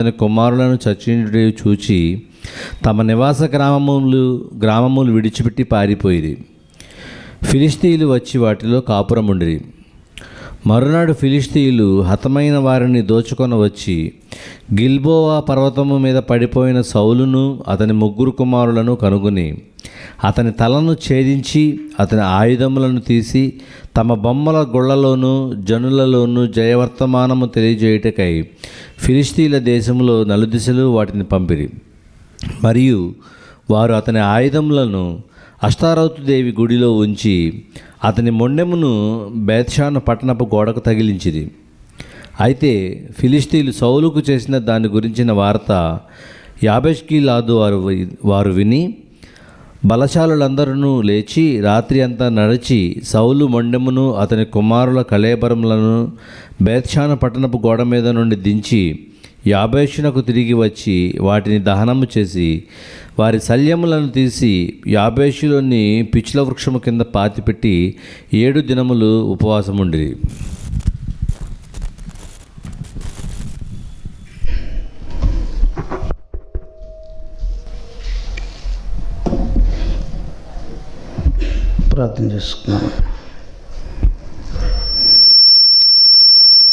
అతని కుమారులను చచ్చిండు చూచి తమ నివాస గ్రామములు గ్రామములు విడిచిపెట్టి పారిపోయిరి. ఫిలిస్తీన్లు వచ్చి వాటిలో కాపురముండిరి. మరునాడు ఫిలిస్తీయులు హతమైన వారిని దోచుకొని వచ్చి గిల్బోవా పర్వతము మీద పడిపోయిన సౌలును అతని ముగ్గురు కుమారులను కనుగొని అతని తలను ఛేదించి అతని ఆయుధములను తీసి తమ బొమ్మల గుళ్ళలోనూ జనులలోనూ జయవర్తమానము తెలియజేయుటకై ఫిలిస్తీన్ల దేశంలో నలుదిశలు వాటిని పంపిరి. మరియు వారు అతని ఆయుధములను అష్టారౌతు దేవి గుడిలో ఉంచి అతని మొండెమును బేత్షాను పట్టణపు గోడకు తగిలించింది అయితే ఫిలిస్తీన్లు సౌలుకు చేసిన దాని గురించిన వార్త యాబెష్కిలాదు వారు వారు విని బలశాలులందరూ లేచి రాత్రి అంతా నడిచి సౌలు మొండెమును అతని కుమారుల కళేబరములను బేత్షాను పట్టణపు గోడ మీద నుండి దించి యాభేషునకు తిరిగి వచ్చి వాటిని దహనము చేసి వారి శల్యములను తీసి యాభేషులోని పిచ్చుల వృక్షము కింద పాతిపెట్టి ఏడు దినములు ఉపవాసముండిరి. ప్రార్థన చేసుకున్నాను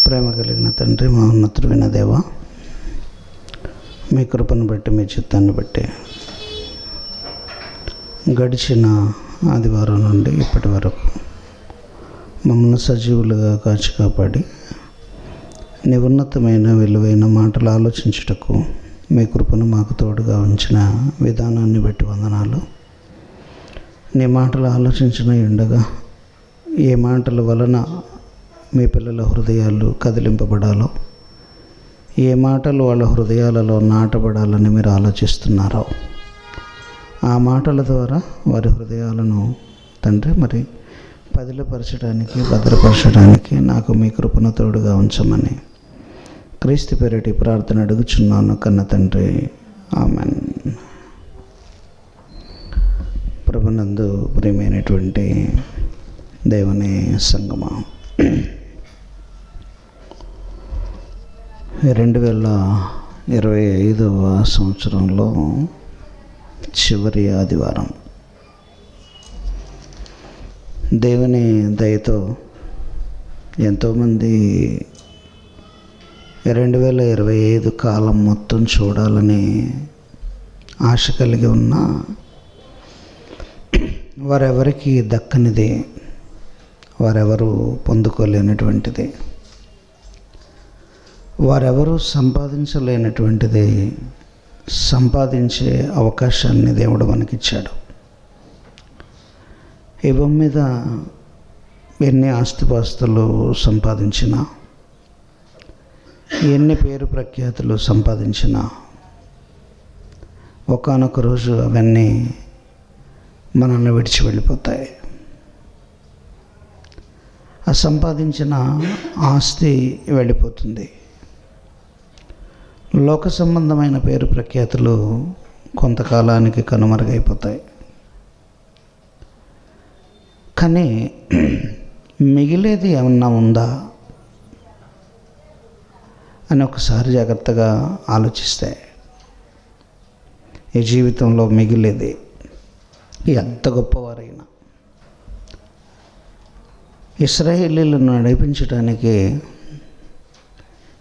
ప్రేమ కలిగిన తండ్రి మా ఉన్నతుడైన దేవ మీ కృపను బట్టి మీ చిత్తాన్ని బట్టి గడిచిన ఆదివారం నుండి ఇప్పటి వరకు మమ్మల్ని సజీవులుగా కాచి కాపాడి నీ ఉన్నతమైన విలువైన మాటలు ఆలోచించుటకు మీ కృపను మాకు తోడుగా ఉంచిన విధానాన్ని బట్టి వందనాలు. నీ మాటలు ఆలోచించిన ఉండగా ఏ మాటల వలన మీ పిల్లల హృదయాలు కదిలింపబడాలో ఏ మాటలు వాళ్ళ హృదయాలలో నాటబడాలని మీరు ఆలోచిస్తున్నారో ఆ మాటల ద్వారా వారి హృదయాలను తండ్రి మరి పదిలపరచడానికి భద్రపరచడానికి నాకు మీ కృపను తోడుగా ఉంచమని క్రీస్తు పేరటి ప్రార్థన అడుగుచున్నాను కన్న తండ్రి. ఆమెన్. ప్రభునందు ప్రియమైనటువంటి దేవుని సంగమం. రెండు వేల ఇరవై ఐదవ సంవత్సరంలో చివరి ఆదివారం. దేవుని దయతో ఎంతోమంది రెండు వేల ఇరవై ఐదు కాలం మొత్తం చూడాలని ఆశ కలిగి ఉన్న వారెవరికి దక్కనిది వారెవరు పొందుకోలేనటువంటిది. వారెవరు సంపాదించలేనటువంటిది సంపాదించే అవకాశాన్ని దేవుడు మనకిచ్చాడు. ఈ భూమి మీద ఎన్ని ఆస్తిపాస్తులు సంపాదించినా ఎన్ని పేరు ప్రఖ్యాతులు సంపాదించినా ఒకనొక రోజు అవన్నీ మనల్ని విడిచి వెళ్ళిపోతాయి. ఆ సంపాదించిన ఆస్తి వెళ్ళిపోతుంది. లోక సంబంధమైన పేరు ప్రఖ్యాతులు కొంతకాలానికి కనుమరుగైపోతాయి. కానీ మిగిలేది ఏమన్నా ఉందా అని ఒకసారి జాగ్రత్తగా ఆలోచిస్తే ఈ జీవితంలో మిగిలేది ఎంత గొప్పవారైనా. ఇస్రాయేలీలను నడిపించడానికి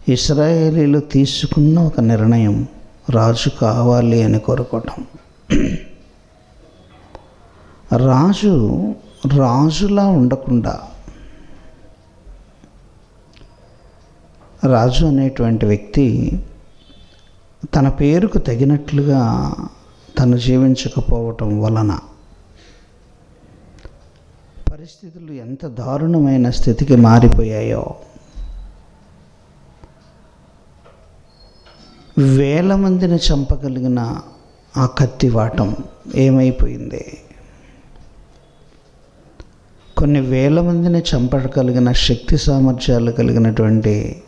ఇస్రాయేలీలు తీసుకున్న ఒక నిర్ణయం రాజు కావాలి అని కోరుకోవటం. రాజు రాజులా ఉండకుండా రాజు అనేటువంటి వ్యక్తి తన పేరుకు తగినట్లుగా తను జీవించకపోవటం వలన పరిస్థితులు ఎంత దారుణమైన స్థితికి మారిపోయాయో వేల మందిని చంపగలిగిన ఆ కత్తి వాటం ఏమైపోయింది? కొన్ని వేల మందిని చంపగలిగిన శక్తి సామర్థ్యాలు కలిగినటువంటి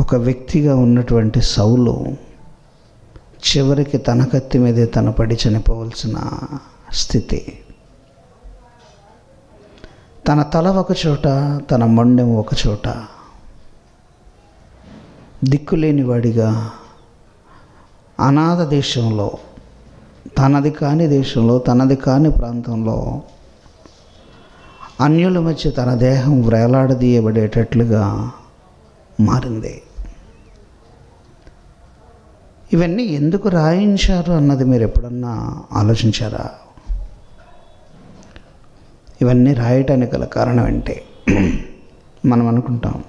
ఒక వ్యక్తిగా ఉన్నటువంటి సౌలు చివరికి తన కత్తి మీదే తన పడి చనిపోవలసిన స్థితి. తన తల ఒకచోట తన మొండెం ఒక చోట. దిక్కులేని వాడిగా అనాథ దేశంలో తనది కాని దేశంలో తనది కాని ప్రాంతంలో అన్యుల మధ్య తన దేహం వ్రేలాడదీయబడేటట్లుగా మారింది. ఇవన్నీ ఎందుకు రాయించారు అన్నది మీరు ఎప్పుడన్నా ఆలోచించారా? ఇవన్నీ రాయటానికి గల కారణం ఏంటి? మనం అనుకుంటాం.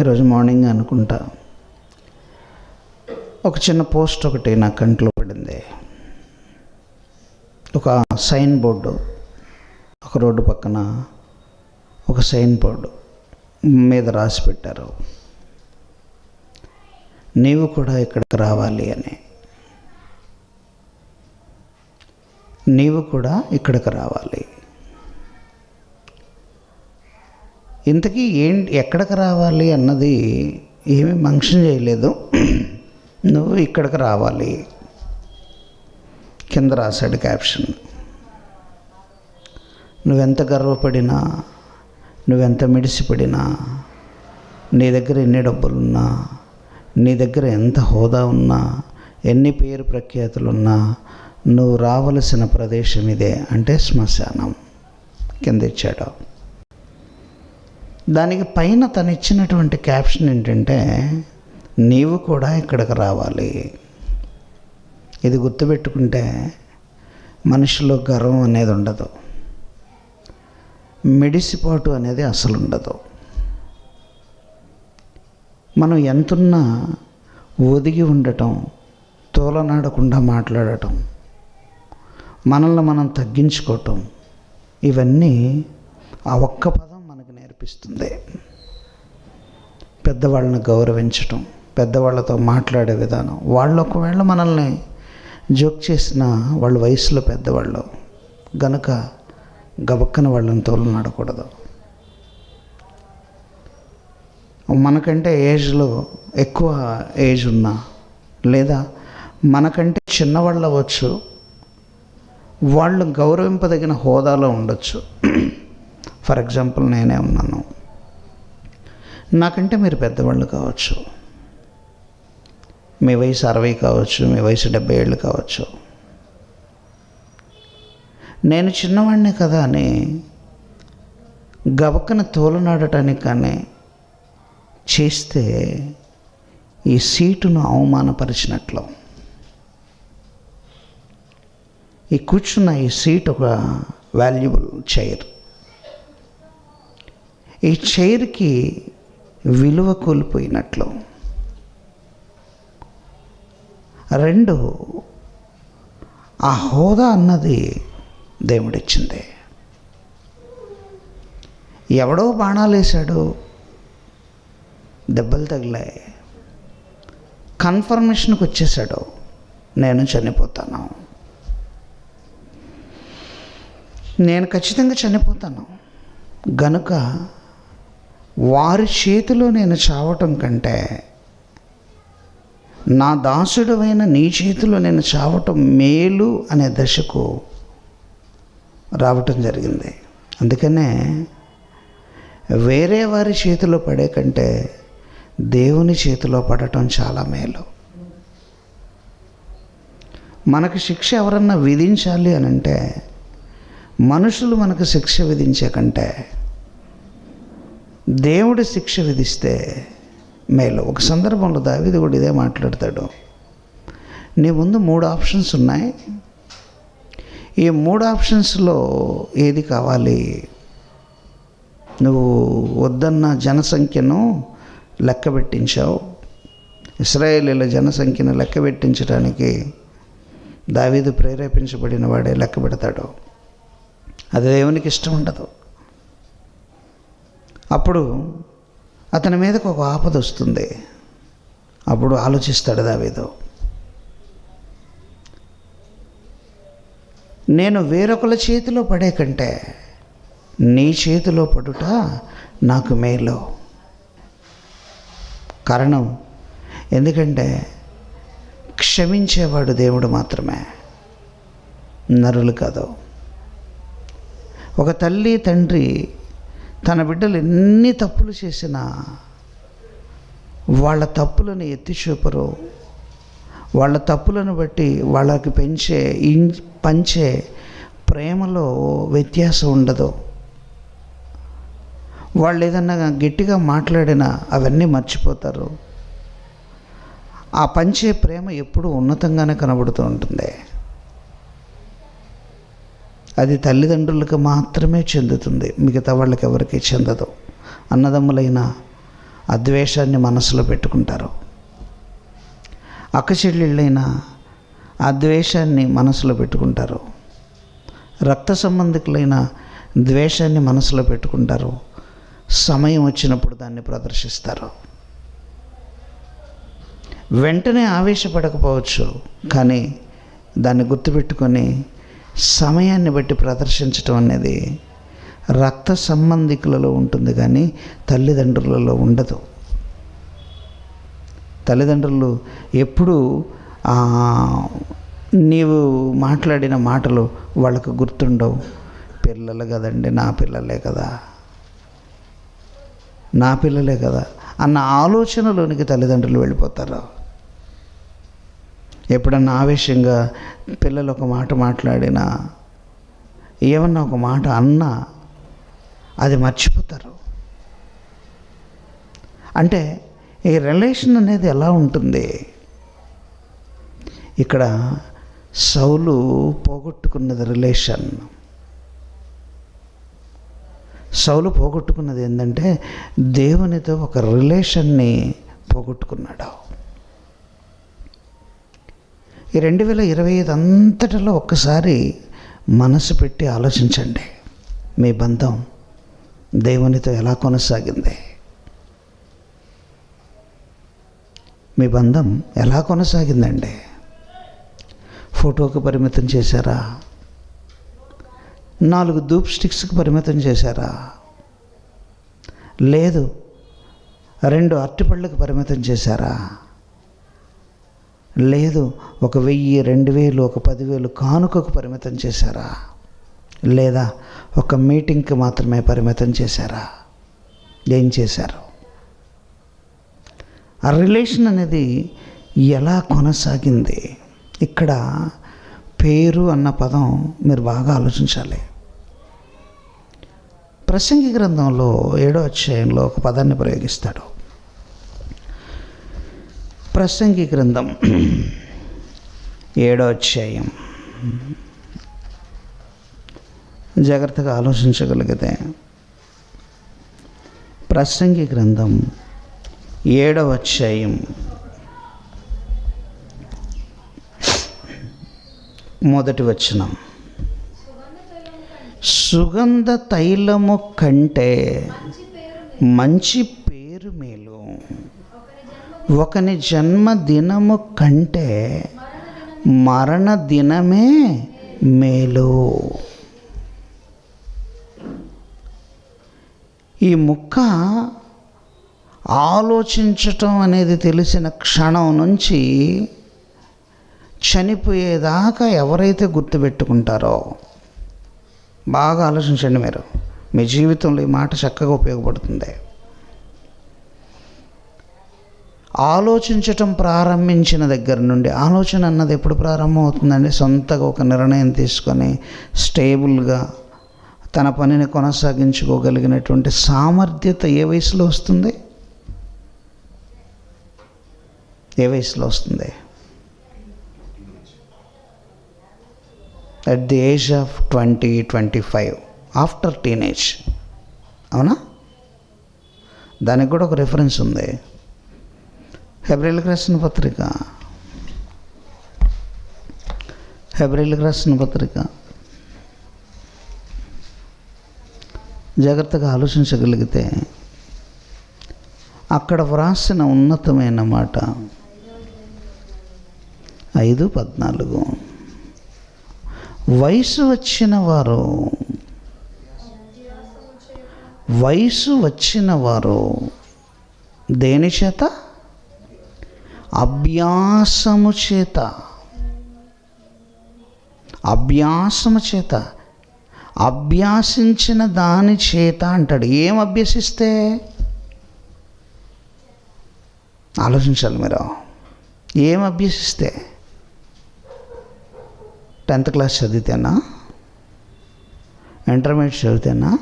ఈరోజు మార్నింగ్ అనుకుంటాం. ఒక చిన్న పోస్ట్ ఒకటి నా కంట్లో పడింది. ఒక సైన్ బోర్డు ఒక రోడ్డు పక్కన ఒక సైన్ బోర్డు మీద రాసి పెట్టారు. నీవు కూడా ఇక్కడికి రావాలి అని. నీవు కూడా ఇక్కడికి రావాలి. ఇంతకీ ఏంటి ఎక్కడికి రావాలి అన్నది ఏమీ మంక్షన్ చేయలేదు. నువ్వు ఇక్కడికి రావాలి. కింద రాశాడు క్యాప్షన్. నువ్వెంత గర్వపడినా నువ్వెంత మిడిసిపడినా నీ దగ్గర ఎన్ని డబ్బులున్నా నీ దగ్గర ఎంత హోదా ఉన్నా ఎన్ని పేరు ప్రఖ్యాతులున్నా నువ్వు రావలసిన ప్రదేశం ఇదే అంటే శ్మశానం కింద ఇచ్చాడు. దానికి పైన తను ఇచ్చినటువంటి క్యాప్షన్ ఏంటంటే నీవు కూడా ఇక్కడికి రావాలి. ఇది గుర్తుపెట్టుకుంటే మనిషిలో గర్వం అనేది ఉండదు. మెడిసిపాటు అనేది అసలు ఉండదు. మనం ఎంతున్నా ఒదిగి ఉండటం తోలనాడకుండా మాట్లాడటం మనల్ని మనం తగ్గించుకోవటం ఇవన్నీ ఆ ఒక్క పదం మనకు నేర్పిస్తుంది. పెద్దవాళ్ళని గౌరవించటం. పెద్దవాళ్ళతో మాట్లాడే విధానం. వాళ్ళు ఒకవేళ మనల్ని జోక్ చేసిన వాళ్ళ వయసులో పెద్దవాళ్ళు. గనుక గబక్కన వాళ్ళని తోలనాడకూడదు మనకంటే ఏజ్లో ఎక్కువ ఏజ్ ఉన్నా లేదా మనకంటే చిన్నవాళ్ళు అవ్వచ్చు. వాళ్ళు గౌరవింపదగిన హోదాలో ఉండొచ్చు. ఫర్ ఎగ్జాంపుల్ నేనే ఉన్నాను. నాకంటే మీరు పెద్దవాళ్ళు కావచ్చు. మీ వయసు అరవై కావచ్చు మీ వయసు డెబ్బై ఏళ్ళు కావచ్చు. నేను చిన్నవాడిని కదా అని గబక్కన తోలనాడటానికి కానీ చేస్తే ఈ సీటును అవమానపరిచినట్లు. ఈ కూర్చున్న ఈ సీట్ ఒక వాల్యుబుల్ చైర్ ఈ చైర్కి విలువ కోల్పోయినట్లు. రెండు. ఆ హోదా అన్నది దేవుడిచ్చింది. ఎవడో బాణాలు వేశాడు దెబ్బలు తగిలాయి. కన్ఫర్మేషన్కి వచ్చేసాడు నేను చనిపోతాను. నేను ఖచ్చితంగా చనిపోతాను. గనుక వారి చేతిలో నేను చావటం కంటే నా దాసుడమైన నీ చేతిలో నేను చావటం మేలు అనే దశకు రావటం జరిగింది. అందుకనే వేరే వారి చేతిలో పడే కంటే దేవుని చేతిలో పడటం చాలా మేలు. మనకు శిక్ష ఎవరన్నా విధించాలి అని అంటే మనుషులు మనకు శిక్ష విధించే కంటే దేవుడి శిక్ష విధిస్తే మేలు. ఒక సందర్భంలో దావిది కూడా ఇదే మాట్లాడతాడు. నీ ముందు మూడు ఆప్షన్స్ ఉన్నాయి. ఈ మూడు ఆప్షన్స్లో ఏది కావాలి? నువ్వు వద్దన్న జనసంఖ్యను లెక్క పెట్టించావు. ఇస్రాయేలీల జనసంఖ్యను లెక్క పెట్టించడానికి దావీదు ప్రేరేపించబడిన వాడే లెక్క పెడతాడు. అది దేవునికి ఇష్టం ఉండదు. అప్పుడు అతని మీదకు ఒక ఆపద వస్తుంది. అప్పుడు ఆలోచిస్తాడు దావేదో. నేను వేరొకల చేతిలో పడే కంటే నీ చేతిలో పడుట నాకు మేలు. కారణం ఎందుకంటే క్షమించేవాడు దేవుడు మాత్రమే. నరులు కాదు. ఒక తల్లి తండ్రి తన బిడ్డలు ఎన్ని తప్పులు చేసినా వాళ్ళ తప్పులను ఎత్తి చూపరు. వాళ్ళ తప్పులను బట్టి వాళ్ళకి పెంచే ఇం పంచే ప్రేమలో వ్యత్యాసం ఉండదు. వాళ్ళు ఏదన్నా గట్టిగా మాట్లాడినా అవన్నీ మర్చిపోతారు. ఆ పంచే ప్రేమ ఎప్పుడూ ఉన్నతంగానే కనబడుతూ ఉంటుంది. అది తల్లిదండ్రులకు మాత్రమే చెందుతుంది మిగతా వాళ్ళకి ఎవరికి చెందదు. అన్నదమ్ములైన అద్వేషాన్ని మనసులో పెట్టుకుంటారు. అక్క చెల్లెళ్ళైనా ఆ ద్వేషాన్ని మనసులో పెట్టుకుంటారు. రక్త సంబంధికులైన ద్వేషాన్ని మనసులో పెట్టుకుంటారు. సమయం వచ్చినప్పుడు దాన్ని ప్రదర్శిస్తారు. వెంటనే ఆవేశపడకపోవచ్చు కానీ దాన్ని గుర్తుపెట్టుకొని సమయాన్ని బట్టి ప్రదర్శించటం అనేది రక్త సంబంధికులలో ఉంటుంది కానీ తల్లిదండ్రులలో ఉండదు. తల్లిదండ్రులు ఎప్పుడూ నీవు మాట్లాడిన మాటలు వాళ్ళకు గుర్తుండవు. పిల్లలు కదండి నా పిల్లలే కదా. నా పిల్లలే కదా అన్న ఆలోచనలోనికి తల్లిదండ్రులు వెళ్ళిపోతారు. ఎప్పుడన్నా ఆవేశంగా పిల్లలు ఒక మాట మాట్లాడినా ఏమన్నా ఒక మాట అన్నా అది మర్చిపోతారు. అంటే ఈ రిలేషన్ అనేది ఎలా ఉంటుంది? ఇక్కడ సౌలు పోగొట్టుకున్నది రిలేషన్ సౌలు పోగొట్టుకున్నది ఏంటంటే దేవునితో ఒక రిలేషన్ని పోగొట్టుకున్నాడు. ఈ రెండు వేల ఇరవై ఐదు అంతటిలో ఒక్కసారి మనసు పెట్టి ఆలోచించండి. మీ బంధం దేవునితో ఎలా కొనసాగింది? మీ బంధం ఎలా కొనసాగిందండి? ఫోటోకి పరిమితం చేశారా? నాలుగు ధూప్ స్టిక్స్కి పరిమితం చేశారా? లేదు రెండు అరటిపళ్ళకు పరిమితం చేశారా? లేదు ఒక వెయ్యి రెండు వేలు ఒక పదివేలు కానుకకు పరిమితం చేశారా? లేదా ఒక మీటింగ్కి మాత్రమే పరిమితం చేశారా? ఏం చేశారు? ఆ రిలేషన్ అనేది ఎలా కొనసాగింది? ఇక్కడ పేరు అన్న పదం మీరు బాగా ఆలోచించాలి. ప్రసంగి గ్రంథంలో ఏడో అధ్యాయంలో ఒక పదాన్ని ప్రయోగిస్తాడు. ప్రసంగి గ్రంథం ఏడో అధ్యాయం. జాగ్రత్తగా ఆలోచించగలిగితే ప్రసంగి గ్రంథం ఏడవ అధ్యాయం. మొదటి వచనం. సుగంధ తైలము కంటే మంచి పేరు మేలు. ఒకని జన్మదినము కంటే మరణ దినమే మేలు. ఈ ముక్క ఆలోచించటం అనేది తెలిసిన క్షణం నుంచి చనిపోయేదాకా ఎవరైతే గుర్తుపెట్టుకుంటారో బాగా ఆలోచించండి మీరు. మీ జీవితంలో ఈ మాట చక్కగా ఉపయోగపడుతుంది. ఆలోచించటం ప్రారంభించిన దగ్గర నుండి ఆలోచన అన్నది ఎప్పుడు ప్రారంభం అవుతుందండి సొంతగా ఒక నిర్ణయం తీసుకొని స్టేబుల్గా తన పనిని కొనసాగించుకోగలిగినటువంటి సామర్థ్యత ఏ వయసులో వస్తుంది? ఏ వయసులో వస్తుంది? At the age of twenty twenty five after teenage అవునా? దానికి కూడా ఒక రిఫరెన్స్ ఉంది. హెబ్రిల్కి రాసిన పత్రిక. హెబ్రిల్కి రాసిన పత్రిక. జాగ్రత్తగా ఆలోచించగలిగితే అక్కడ వ్రాసిన ఉన్నతమైన మాట ఐదు పద్నాలుగు. వయసు వచ్చిన వారు వయసు వచ్చిన వారు దేని చేత? అభ్యాసము చేత. అభ్యాసము చేత. అభ్యాసించిన దాని చేత అంటాడు. ఏం అభ్యసిస్తే? ఆలోచించాలి మీరు. ఏం అభ్యసిస్తే? టెన్త్ క్లాస్ చదివితేనా? ఇంటర్మీడియట్ చదివితేనా?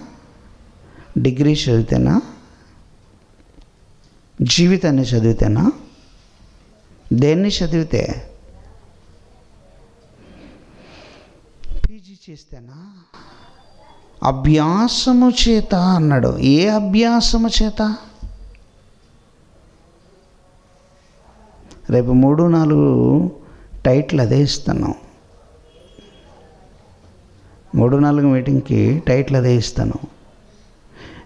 డిగ్రీ చదివితేనా? జీవితాన్ని చదివితేనా? దేన్ని చదివితే? పీజీ చేస్తేనా? అభ్యాసము చేత అన్నాడు. ఏ అభ్యాసము చేత? రేపు మూడు నాలుగు టైట్లు అదే ఇస్తాను మూడు నాలుగు మీటింగ్కి టైట్లు అదే ఇస్తాను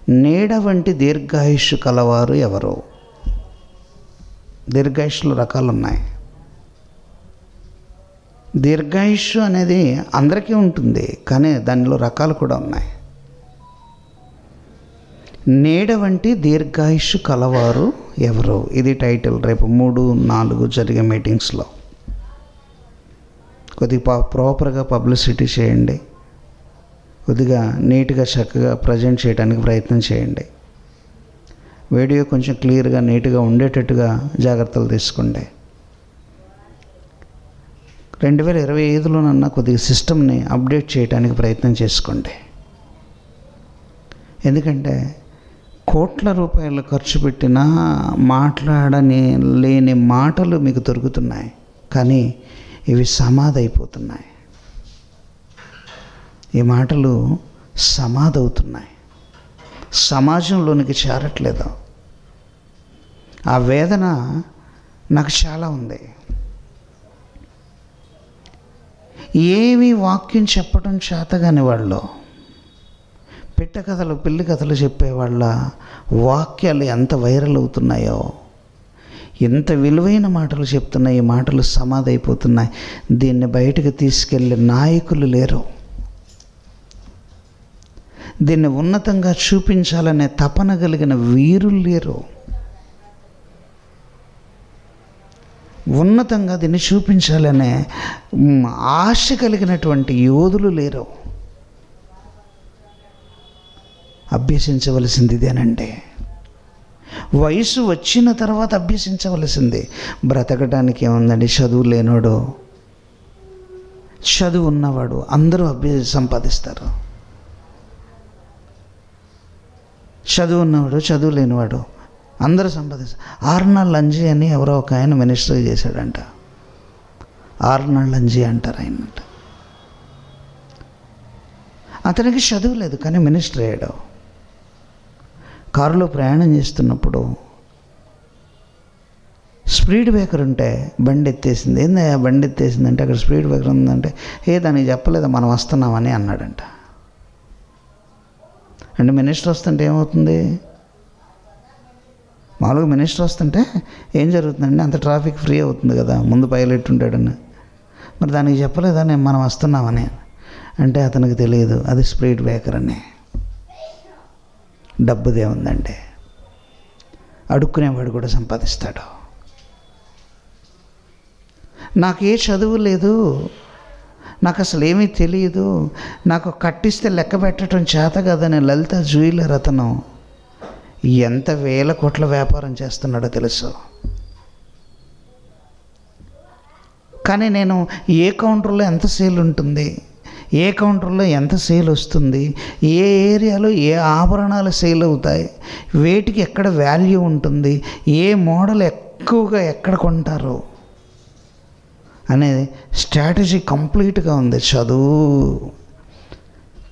నీడ వంటి దీర్ఘాయుష్ కలవారు ఎవరు? దీర్ఘాయుష్లు రకాలు ఉన్నాయి దీర్ఘాయుష్ అనేది అందరికీ ఉంటుంది కానీ దానిలో రకాలు కూడా ఉన్నాయి. నీడ వంటి దీర్ఘాయుష్ కలవారు ఎవరు? ఇది టైటిల్. రేపు మూడు నాలుగు జరిగే మీటింగ్స్లో. కొద్దిగా ప్రాపర్గా పబ్లిసిటీ చేయండి. కొద్దిగా నీట్గా చక్కగా ప్రజెంట్ చేయడానికి ప్రయత్నం చేయండి. వీడియో కొంచెం క్లియర్గా నీట్గా ఉండేటట్టుగా జాగ్రత్తలు తీసుకోండి రెండు వేల ఇరవై ఐదులోనన్నా కొద్దిగా సిస్టమ్ని అప్డేట్ చేయడానికి ప్రయత్నం చేసుకోండి ఎందుకంటే కోట్ల రూపాయలు ఖర్చు పెట్టినా మాట్లాడని లేని మాటలు మీకు దొరుకుతున్నాయి. కానీ ఇవి సమాధి అయిపోతున్నాయి ఈ మాటలు సమాధవుతున్నాయి. సమాజంలోనికి చేరట్లేదు. ఆ వేదన నాకు చాలా ఉంది. ఏమి వాక్యం చెప్పడం చేతగాని వాళ్ళు పిట్ట కథలు పిల్లి కథలు చెప్పే వాళ్ళ వాక్యాలు ఎంత వైరల్ అవుతున్నాయో ఎంత విలువైన మాటలు చెప్తున్నాయి ఈ మాటలు సమాధైపోతున్నాయి దీన్ని బయటకు తీసుకెళ్ళే నాయకులు లేరు. దీన్ని ఉన్నతంగా చూపించాలనే తపన కలిగిన వీరులు లేరు. ఉన్నతంగా దీన్ని చూపించాలనే ఆశ కలిగినటువంటి యోధులు లేరు. అభ్యసించవలసింది ఇదేనండి. వయసు వచ్చిన తర్వాత అభ్యసించవలసింది. బ్రతకడానికి ఏముందండి? చదువు లేనోడు. చదువు ఉన్నవాడు అందరూ అభ్య సంపాదిస్తారు. చదువు ఉన్నవాడు చదువు లేనివాడు అందరూ సంపాదిస్తారు ఆర్నాల్ లంజీ అని ఎవరో ఒక ఆయన మినిస్టర్ చేశాడంట. ఆర్నాల్ లంజీ అంటారు ఆయనంట అతనికి చదువు లేదు కానీ మినిస్టర్ అయ్యాడు. కారులో ప్రయాణం చేస్తున్నప్పుడు స్పీడ్ బ్రేకర్ ఉంటే బండి ఎత్తేసింది. ఏందా బండి ఎత్తేసిందంటే అక్కడ స్పీడ్ బ్రేకర్ ఉందంటే ఏ దానికి చెప్పలేదు మనం వస్తున్నామని అన్నాడంట. అంటే మినిస్టర్ వస్తుంటే ఏమవుతుంది? మామూలుగా మినిస్టర్ వస్తుంటే ఏం జరుగుతుందండి? అంత ట్రాఫిక్ ఫ్రీ అవుతుంది కదా ముందు పైలట్ ఉంటాడని. మరి దానికి చెప్పలేదా? నేను మనం వస్తున్నామని. అంటే అతనికి తెలియదు అది స్పీడ్ బ్రేకర్ అని. డబ్బుదే ఉందండి అడుక్కునేవాడు కూడా సంపాదిస్తాడు. నాకు ఏ చదువు లేదు నాకు అసలు ఏమీ తెలియదు నాకు కట్టిస్తే లెక్క పెట్టడం చేత కదని లలిత జ్యువెలర్ అతను ఎంత వేల కోట్ల వ్యాపారం చేస్తున్నాడో తెలుసు? కానీ నేను ఏ కౌంటర్లో ఎంత సేల్ ఉంటుంది ఏ కౌంటర్లో ఎంత సేల్ వస్తుంది ఏ ఏరియాలో ఏ ఆభరణాలు సేల్ అవుతాయి వేటికి ఎక్కడ వాల్యూ ఉంటుంది ఏ మోడల్ ఎక్కువగా ఎక్కడ కొంటారు? అనే స్ట్రాటజీ కంప్లీట్గా ఉంది. చదువు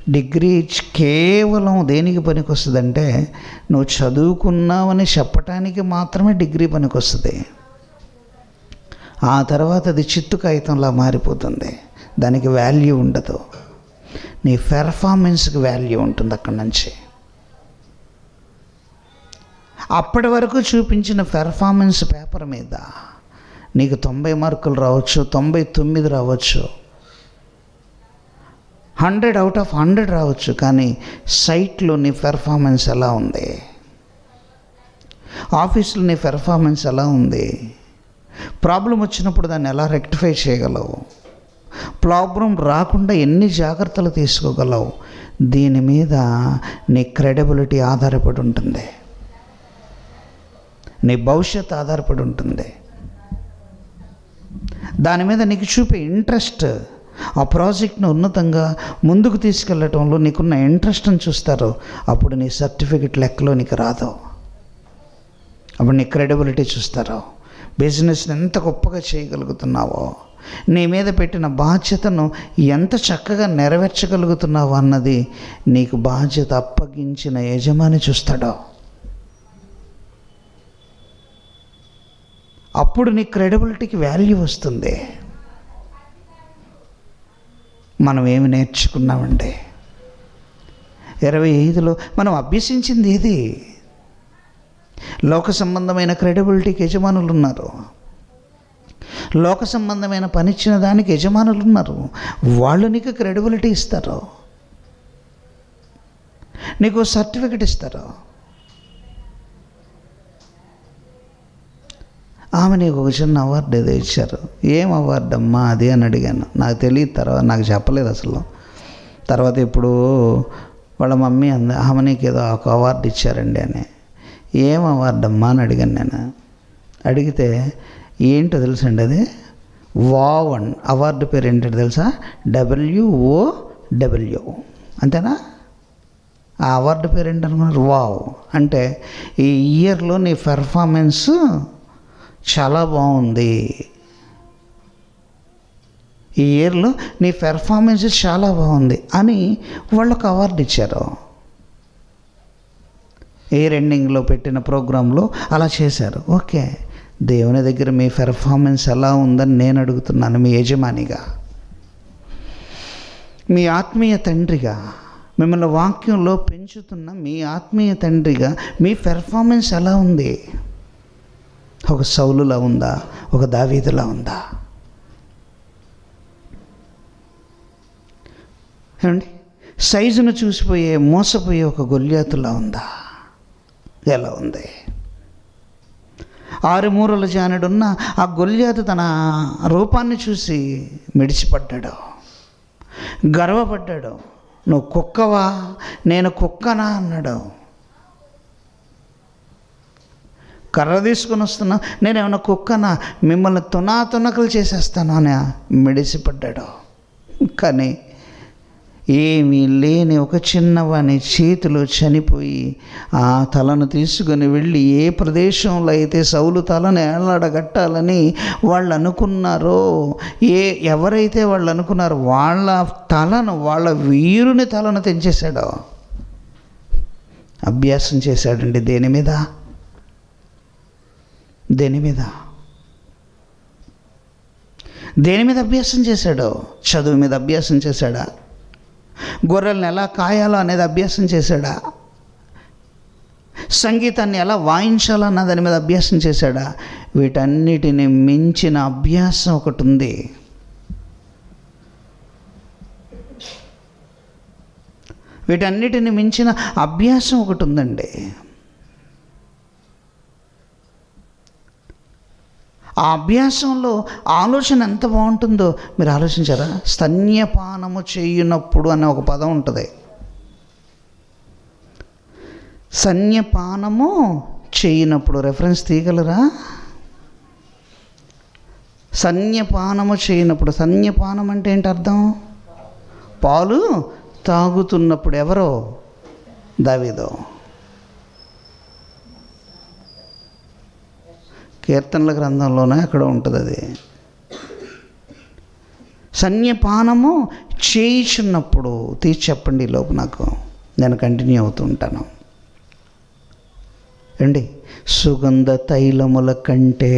డిగ్రీ కేవలం దేనికి పనికొస్తుందంటే నువ్వు చదువుకున్నావని చెప్పటానికి మాత్రమే డిగ్రీ పనికొస్తుంది. ఆ తర్వాత అది చిత్తు కాగితంలా మారిపోతుంది. దానికి వాల్యూ ఉండదు. నీ పెర్ఫార్మెన్స్కి వాల్యూ ఉంటుంది అక్కడి నుంచి. అప్పటి వరకు చూపించిన పెర్ఫార్మెన్స్ పేపర్ మీద నీకు తొంభై మార్కులు రావచ్చు తొంభై తొమ్మిది రావచ్చు. హండ్రెడ్ అవుట్ ఆఫ్ హండ్రెడ్ రావచ్చు కానీ సైట్లో నీ పెర్ఫార్మెన్స్ ఎలా ఉంది? ఆఫీసులో నీ పెర్ఫార్మెన్స్ ఎలా ఉంది? ప్రాబ్లం వచ్చినప్పుడు దాన్ని ఎలా రెక్టిఫై చేయగలవు? ప్రాబ్లం రాకుండా ఎన్ని జాగ్రత్తలు తీసుకోగలవు? దీని మీద నీ క్రెడిబిలిటీ ఆధారపడి ఉంటుంది. నీ భవిష్యత్ ఆధారపడి ఉంటుంది. దాని మీద నీకు చూపే ఇంట్రెస్ట్. ఆ ప్రాజెక్ట్ను ఉన్నతంగా ముందుకు తీసుకెళ్ళటంలో నీకున్న ఇంట్రెస్ట్ని చూస్తారు. అప్పుడు నీ సర్టిఫికెట్ లెక్కలో నీకు రాదు. అప్పుడు నీ క్రెడిబిలిటీ చూస్తారు. బిజినెస్ని ఎంత గొప్పగా చేయగలుగుతున్నావో నీ మీద పెట్టిన బాధ్యతను ఎంత చక్కగా నెరవేర్చగలుగుతున్నావు అన్నది నీకు బాధ్యత అప్పగించిన యజమాని చూస్తాడో. అప్పుడు నీ క్రెడిబిలిటీకి వాల్యూ వస్తుంది. మనం ఏమి నేర్చుకున్నామండి? ఇరవై ఐదులో మనం అభ్యసించింది ఏది? లోక సంబంధమైన క్రెడిబిలిటీకి యజమానులు ఉన్నారు లోక సంబంధమైన పనిచ్చిన దానికి యజమానులు ఉన్నారు వాళ్ళు నీకు క్రెడిబిలిటీ ఇస్తారు. నీకు సర్టిఫికెట్ ఇస్తారు. ఆమె నీకు ఒక చిన్న అవార్డు ఏదో ఇచ్చారు. ఏం అవార్డు అమ్మా అది అని అడిగాను. నాకు తెలియదు తర్వాత నాకు చెప్పలేదు అసలు. తర్వాత ఇప్పుడు వాళ్ళ మమ్మీ అంది ఆమె నీకు ఏదో ఒక అవార్డు ఇచ్చారండి అని. ఏం అవార్డు అమ్మా అని అడిగాను నేను. అడిగితే ఏంటో తెలుసండి అది? వావ్ అన్ అవార్డు పేరు ఏంటో తెలుసా? WO W. అంతేనా? ఆ అవార్డు పేరు ఏంటనుకున్నారు? వావ్. అంటే ఈ ఇయర్లో నీ పెర్ఫార్మెన్స్ చాలా బాగుంది. ఈ ఇయర్లో నీ పెర్ఫార్మెన్స్ చాలా బాగుంది అని వాళ్ళకు అవార్డు ఇచ్చారు. ఇయర్ ఎండింగ్లో పెట్టిన ప్రోగ్రాంలో అలా చేశారు. ఓకే దేవుని దగ్గర మీ పెర్ఫార్మెన్స్ ఎలా ఉందని నేను అడుగుతున్నాను మీ యజమానిగా. మీ ఆత్మీయ తండ్రిగా మిమ్మల్ని వాక్యంలో పెంచుతున్న మీ ఆత్మీయ తండ్రిగా మీ పెర్ఫార్మెన్స్ ఎలా ఉంది? ఒక సౌలులా ఉందా? ఒక దావీదులా ఉందా? ఏమండి? సైజును చూసిపోయే మోసపోయే ఒక గొల్యాతులా ఉందా? ఎలా ఉంది? ఆరు మూరల జానుడున్న ఆ గొల్యాతు తన రూపాన్ని చూసి మిడిచిపడ్డాడు. గర్వపడ్డాడు. నువ్వు కుక్కవా? నేను కుక్కనా? అన్నాడు. కర్ర తీసుకొని వస్తున్నా నేను ఏమైనా కుక్కనా? మిమ్మల్ని తునా తునకలు చేసేస్తాను అని మిడిసిపడ్డాడు. కానీ ఏమీ లేని ఒక చిన్నవాని చేతిలో చనిపోయి ఆ తలను తీసుకొని వెళ్ళి ఏ ప్రదేశంలో అయితే సౌలు తలను ఏలాడగట్టాలని వాళ్ళు అనుకున్నారో ఏ ఎవరైతే వాళ్ళు అనుకున్నారో వాళ్ళ తలను వాళ్ళ వీరుని తలను తెంచేశాడో. అభ్యాసం చేశాడండి దేని మీద? దేని మీద? దేని మీద అభ్యాసం చేశాడో? చదువు మీద అభ్యాసం చేశాడా? గొర్రెలను ఎలా కాయాలో అనేది అభ్యాసం చేశాడా? సంగీతాన్ని ఎలా వాయించాలన్న దాని మీద అభ్యాసం చేశాడా? వీటన్నిటిని మించిన అభ్యాసం ఒకటి ఉంది. వీటన్నిటిని మించిన అభ్యాసం ఒకటి ఉందండి. ఆ అభ్యాసంలో ఆలోచన ఎంత బాగుంటుందో మీరు ఆలోచించారా? స్తన్యపానము చేయునప్పుడు అనే ఒక పదం ఉంటుంది. సన్యపానము చేయనప్పుడు రెఫరెన్స్ తీయగలరా? సన్యపానము చేయనప్పుడు సన్యపానం అంటే ఏంటి అర్థం? పాలు తాగుతున్నప్పుడు ఎవరో? దావీదో. కీర్తనల గ్రంథంలోనే అక్కడ ఉంటుంది అది సన్యపానము చేయిచున్నప్పుడు తీసి చెప్పండి లోపు నాకు నేను కంటిన్యూ అవుతూ ఉంటాను. అండి సుగంధ తైలముల కంటే